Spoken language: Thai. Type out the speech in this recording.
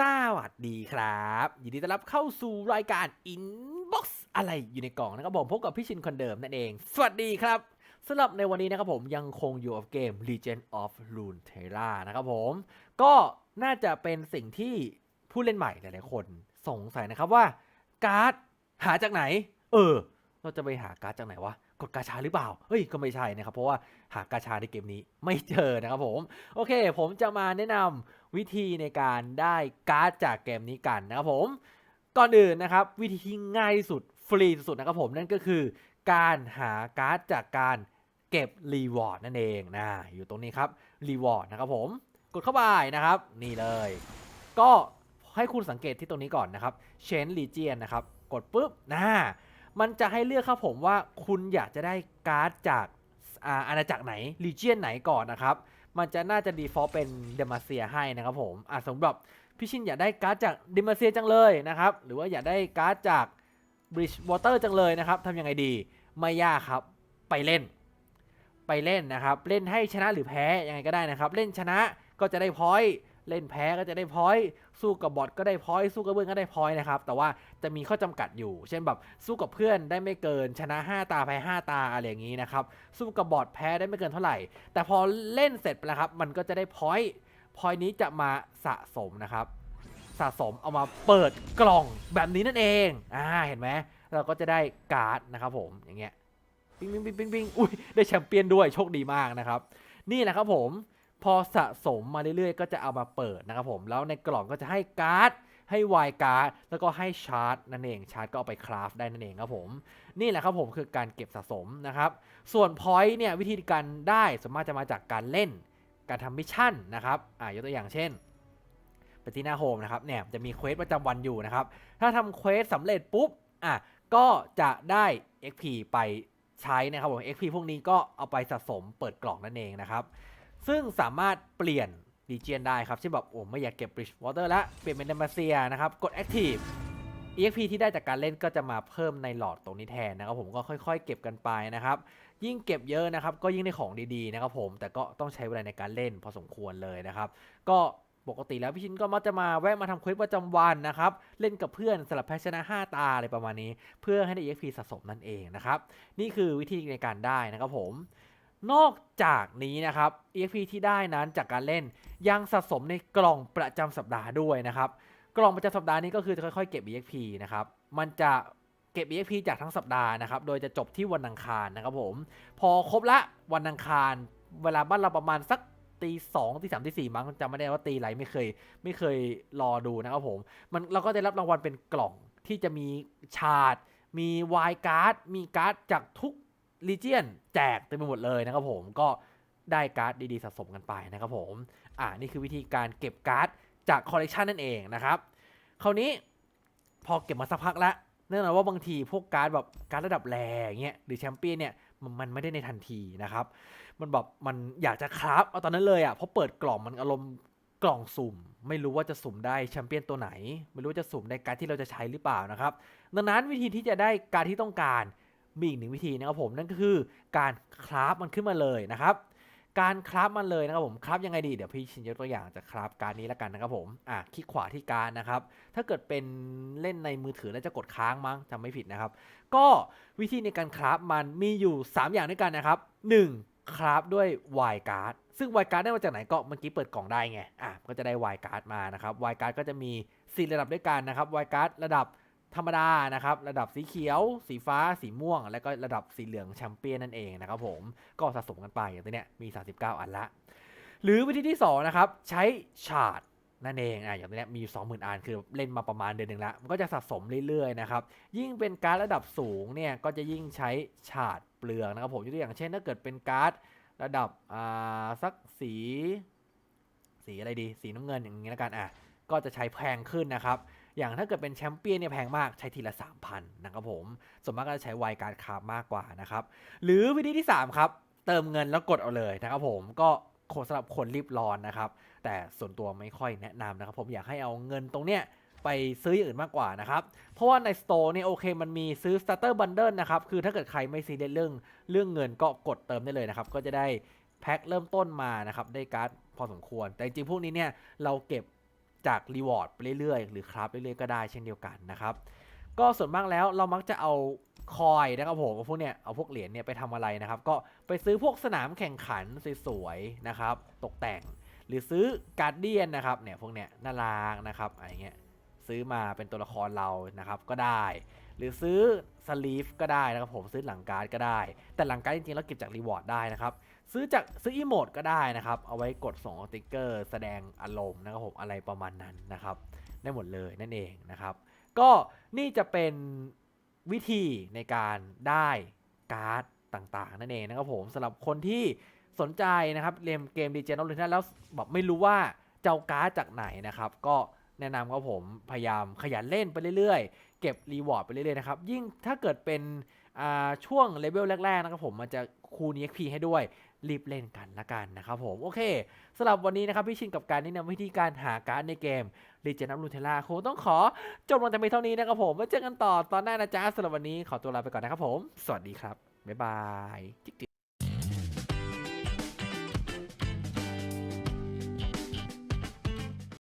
สวัสดีครับ ยินดีต้อนรับเข้าสู่รายการ Inbox อะไรอยู่ในกล่องนะครับผมพบกับพี่ชินคนเดิมนั่นเอง สวัสดีครับสำหรับในวันนี้นะครับผมยังคงอยู่กับเกม Legend of Runeterra นะครับผม ก็น่าจะเป็นสิ่งที่ผู้เล่นใหม่หลายๆคนสงสัยนะครับว่า การ์ดหาจากไหน เออ เราจะไปหาการ์ดจากไหนวะกดกาชาหรือเปล่า เฮ้ย ก็ไม่ใช่นะครับ เพราะว่าหากาชาในเกมนี้ไม่เจอนะครับผม โอเค ผมจะมาแนะนำ วิธีในการได้การ์ดจากเกมนี้กันนะครับผม ก่อนอื่นนะครับ วิธีที่ง่ายที่สุดฟรีสุดๆนะครับผมนั่นก็คือการหาการ์ดจากการเก็บรีวอร์ดนั่นเองนะอยู่ตรงนี้ครับรีวอร์ดนะครับผมกดเข้าไปนะครับ นี่เลย ก็ให้คุณสังเกตที่ตรงนี้ก่อนนะครับเชนลีเจียนนะครับ กดปุ๊บนะมันจะให้เลือกครับผมว่าคุณอยากจะได้การ์ดจากอาอาณาจักรไหนลีเจียนไหนก่อนนะครับ มันจะน่าจะดีฟอลเป็นเดมาเซียให้นะครับผมอะสำหรับพี่ชินอยากได้การ์ดจากเดมาเซียจังเลยนะครับหรือว่าอยากได้การ์ดจากบริดจ์วอเตอร์จังเลยนะครับทำยังไงดีไม่ยากครับไปเล่น ไปเล่นนะครับ เล่นให้ชนะหรือแพ้ยังไงก็ได้นะครับ เล่นชนะก็จะได้พอยต์ เล่นแพ้ก็จะได้พอยต์สู้กับบอทก็ได้พอยต์สู้กับเพื่อนก็ได้พอยต์นะครับ แต่ว่าจะมีข้อจำกัดอยู่ เช่นแบบสู้กับเพื่อนได้ไม่เกินชนะ 5 ตาแพ้5ตาอะไรอย่างนี้นะครับ สู้กับบอทแพ้ได้ไม่เกินเท่าไหร่ แต่พอเล่นเสร็จไปแล้วครับ มันก็จะได้พอยต์พอยต์นี้จะมาสะสมนะครับ สะสมเอามาเปิดกล่องแบบนี้นั่นเองอ่าเห็นไหมเราก็จะได้การ์ดนะครับผมอย่างเงี้ยปิ้งปิ้งปิ้งปิ้งปิ้งอุ้ยได้แชมเปี้ยนด้วยโชคดีมากนะครับ นี่แหละครับผม พอสะสมมาเรื่อยๆ ก็จะเอามาเปิดนะครับผม แล้วในกล่องก็จะให้การ์ด ให้วายการ์ด แล้วก็ให้ชาร์จนั่นเอง ชาร์จก็เอาไปคราฟได้นั่นเองครับผม นี่แหละครับผมคือการเก็บสะสมนะครับ ส่วนพอยต์เนี่ยวิธีการได้สามารถจะมาจากการเล่น การทำมิชชั่นนะครับ อ่ายกตัวอย่างเช่นไปที่หน้าโฮมนะครับ เนี่ยจะมีเควสประจำวันอยู่นะครับ ถ้าทำเควสสำเร็จปุ๊บ อะ ก็จะได้ XP ไปใช้นะครับผม XP พวกนี้ก็เอาไปสะสมเปิดกล่องนั่นเองนะครับ ซึ่งสามารถเปลี่ยนดีเจนได้ครับเช่นแบบโอ้ไม่อยากเก็บ Bridge Water แล้วเปลี่ยนเป็น d e m a c i a นะครับ กด Active EXP ที่ได้จากการเล่นก็จะมาเพิ่มในหลอดตรงนี้แทนนะครับผมก็ค่อยๆ เก็บกันไปนะครับ ยิ่งเก็บเยอะนะครับ ก็ยิ่งได้ของดีๆนะครับผมแต่ก็ต้องใช้เวลาในการเล่นพอสมควรเลยนะครับ ก็ปกติแล้วพี่ชินก็มักจะมาแวะมาทำเควสประจำวันนะครับ เล่นกับเพื่อนสลับแพชนะ 5 ตาอะไรประมาณนี้ เพื่อให้ได้ EXP สะสมนั่นเองนะครับ นี่คือวิธีในการได้นะครับผม นอกจากนี้นะครับ EXP ที่ได้นั้นจากการเล่นยังสะสมในกล่องประจำสัปดาห์ด้วยนะครับ กล่องประจำสัปดาห์นี้ก็คือจะค่อยๆ เก็บ EXP นะครับ มันจะเก็บ EXP จากทั้งสัปดาห์นะครับ โดยจะจบที่วันอังคารนะครับผม พอครบละวันอังคาร เวลาบ้านเราประมาณสักตีสองตีสามตีสี่มั้งจำไม่ได้ว่าตีไรไม่เคย ไม่เคยรอดูนะครับผม มันเราก็ได้รับรางวัลเป็นกล่องที่จะมีชาร์ดมีวายการ์ด มีการ์ดจากทุก ลีเจียนแจกเต็มไปหมดเลยนะครับผมก็ได้การ์ดดีๆสะสมกันไปนะครับผมอ่านี่คือวิธีการเก็บการ์ดจากคอลเลกชันนั่นเองนะครับคราวนี้พอเก็บมาสักพักแล้วแน่นอนว่าบางทีพวกการ์ดแบบการ์ดระดับแรงเงี้ยหรือแชมเปี้ยนเนี่ยมันมันไม่ได้ในทันทีนะครับ มันแบบมันอยากจะคราฟเอาตอนนั้นเลยอะเพราะเปิดกล่องมันอารมณ์กล่องสุ่ม ไม่รู้ว่าจะสุ่มได้แชมเปี้ยนตัวไหน ไม่รู้ว่าจะสุ่มในการดที่เราจะใช้หรือเปล่านะครับ ดังนั้นวิธีที่จะได้การดที่ต้องการ มีอีกหนึ่งวิธีนะครับผมนั่นก็คือการคราฟมันขึ้นมาเลยนะครับการคราฟมันเลยนะครับผมคราฟยังไงดีเดี๋ยวพี่ชินยกตัวอย่างจะคราฟการนี้แล้วกันนะครับผมอะคลิกขวาที่การนะครับ ถ้าเกิดเป็นเล่นในมือถือแล้วจะกดค้างมั้งจำไม่ผิดนะครับ ก็วิธีในการคราฟมันมีอยู่ 3 อย่างด้วยกันนะครับ 1. คราฟด้วยวายการ์ดซึ่งวายการ์ดได้มาจากไหนก็เมื่อกี้เปิดกล่องได้ไงอะก็จะได้วายการ์ดมานะครับวายการ์ดก็จะมี 4 ระดับด้วยกันนะครับวายการ์ดระดับ ธรรมดานะครับ ระดับสีเขียว สีฟ้า สีม่วง แล้วก็ระดับสีเหลืองแชมเปี้ยนนั่นเองนะครับผม ก็สะสมกันไปอย่างตัวเนี้ยมี 39 อันละ หรือวิธีที่2นะครับใช้ชาร์ดนั่นเองอะอย่างตัวเนี้ยมีอยู่20,000 อันคือเล่นมาประมาณเดือนหนึ่งละมันก็จะสะสมเรื่อยๆนะครับยิ่งเป็นการ์ดระดับสูงเนี่ยก็จะยิ่งใช้ฉาดเปลืองนะครับผมยกตัวอย่างเช่นถ้าเกิดเป็นการ์ดระดับอ่าสักสี สีอะไรดี สีน้ำเงินอย่างนี้แล้วกันอะก็จะใช้แพงขึ้นนะครับ อย่างถ้าเกิดเป็นแชมเปี้ยนเนี่ยแพงมากใช้ทีละ 3,000นะครับผมส่วนมากก็จะใช้ไวการ์ดคาร์บมากกว่านะครับหรือวิธีที่ 3 ครับ เติมเงินแล้วกดเอาเลยนะครับผมก็สำหรับคนรีบร้อนนะครับ แต่ส่วนตัวไม่ค่อยแนะนำนะครับ ผมอยากให้เอาเงินตรงเนี้ยไปซื้ออย่างอื่นมากกว่านะครับ เพราะว่าในสโตร์เนี่ยโอเคมันมีซื้อ starter bundle นะครับ คือถ้าเกิดใครไม่ซีเรียสเรื่องเรื่องเงินก็กดเติมได้เลยนะครับ ก็จะได้แพ็คเริ่มต้นมานะครับ ได้การ์ดพอสมควร แต่จริงพวกนี้เนี่ยเราเก็บ จากรีวอร์ดไปเรื่อยๆ หรือคราฟเรื่อยๆก็ได้เช่นเดียวกันนะครับก็ส่วนมากแล้วเรามักจะเอาคอยนะครับผมพวกเนี้ยเอาพวกเหรียญเนี่ยไปทำอะไรนะครับ ก็ไปซื้อพวกสนามแข่งขันสวยๆนะครับ ตกแต่ง หรือซื้อการ์เดียนนะครับเนี่ยพวกเนี้ยน่ารักนะครับอะไรเงี้ยซื้อมาเป็นตัวละครเรานะครับก็ได้ หรือซื้อสลีฟก็ได้นะครับผมซื้อหลังการ์ดก็ได้ แต่หลังการ์ดจริงๆแล้วเก็บจากรีวอร์ดได้นะครับ ซื้อจากซื้ออีโมดก็ได้นะครับ เอาไว้กดส่งสติกเกอร์ แสดงอารมณ์นะครับผมอะไรประมาณนั้นนะครับ ได้หมดเลยนั่นเองนะครับ ก็นี่จะเป็นวิธีในการได้การ์ดต่างๆ นั่นเองนะครับผมสำหรับคนที่สนใจนะครับเล่นเกมดีเจนอลเลนแล้วแบบไม่รู้ว่าจะเอาการ์ดจากไหนนะครับ ก็แนะนำครับผมพยายามขยันเล่นไปเรื่อยๆ เก็บรีวอร์ดไปเรื่อยๆนะครับยิ่งถ้าเกิดเป็นอ่าช่วงเลเวลแรกๆนะครับผมมันจะคูณ EXP ให้ด้วย รีบเล่นกันละกันนะครับผมโอเคสำหรับวันนี้นะครับพี่ชินกับการแนะนำวิธีการหาการ์ดในเกมรีเจนนับลูเทล่าคงต้องขอจบลงแต่เพียงเท่านี้นะครับผมไว้เจอกันต่อตอนหน้านะจ๊ะสำหรับวันนี้ขอตัวลาไปก่อนนะครับผม สวัสดีครับบ๊ายบายจิ๊ก